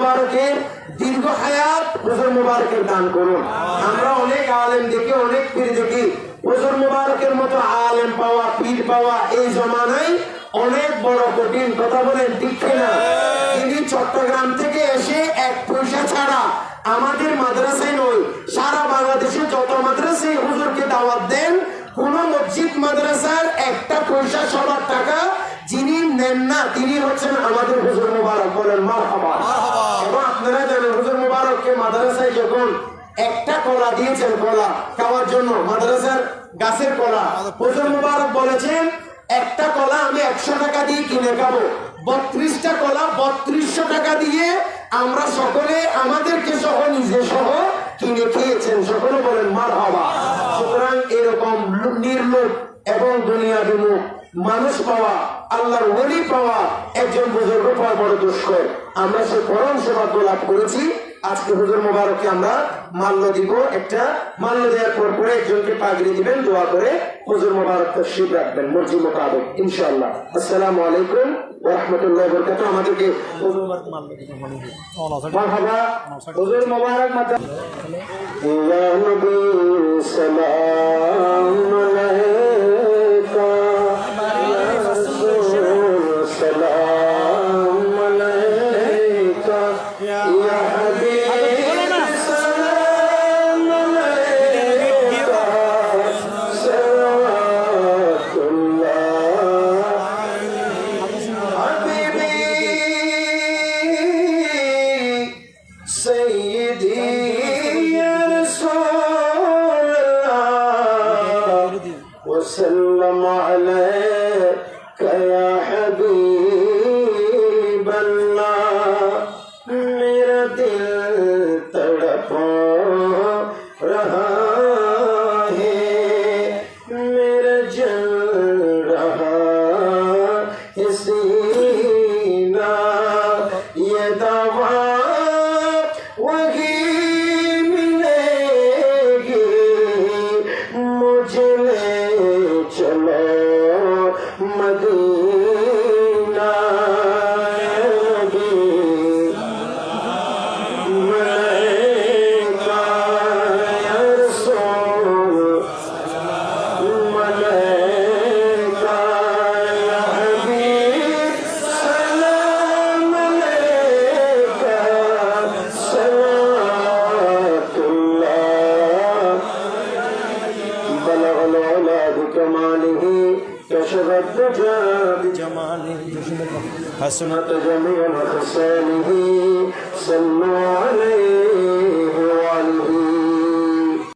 মোবারকের দীর্ঘ হায়াত হুজুর মোবারকের দান করুন। আমরা অনেক আলেম দেখি, অনেক পীর দেখি। হুজুর মোবারকের মতো আলেম পাওয়া, পীর পাওয়া এই জমানায় অনেক বড় কঠিন কথা বলেন, ঠিক কিনা? তিনি চট্টগ্রাম থেকে এসে এক পয়সা ছাড়া আমাদের মাদ্রাসায় নয়, সারা বাংলাদেশে যত মাদ্রাসায় হুজুরকে দাওয়াত দেন, কোন মসজিদ, মাদ্রাসার একটা পয়সা সবার টাকা যিনি নেন না, তিনি হচ্ছেন আমাদের হুজুর মুবারক বলেন এবং আপনারা জানেন হুজুর মুবারককে মাদ্রাসায় যখন একটা কলা দিয়েছেন কলা খাওয়ার জন্য, মাদ্রাসার গাছের কলা হুজুর মুবারক বলেছেন, একটা কলা আমি একশো টাকা দিয়ে কিনে খাব। বত্রিশটা কলা বত্রিশশো টাকা দিয়ে আমরা সকলে, আমাদেরকে সহ, নিজে সহ কিনে খেয়েছেন। সকলে বলেন মার হবা সুতরাং এরকম নির্লোভ এবং দুনিয়া বিমুখ মানুষ পাওয়া আল্লাহর ওলি পাওয়া একজন বুজুর্গ পাওয়া বড় দুষ্কর। আমরা সে পরম সৌভাগ্য লাভ করেছি। আজকে হুজুর মোবারককে আমরা মাল্য দিব, একটা মাল্য দেওয়ার পর পরে একজনকে পাগড়ি দিবেন, দোয়া করে হুজুর মোবারক তশরিফ রাখবেন, মর্জি মোতাবেক, ইনশাআল্লাহ। আসসালামু আলাইকুম রাহমাতুল্লাহি ওয়া বারাকাতুহু আমাদেরকে হুজুর মোবারক মাতা وسلم عليك يا حبيب الله میرا دل تڑپ كشف الدجى بجماله حسنت جميع خصاله صلوا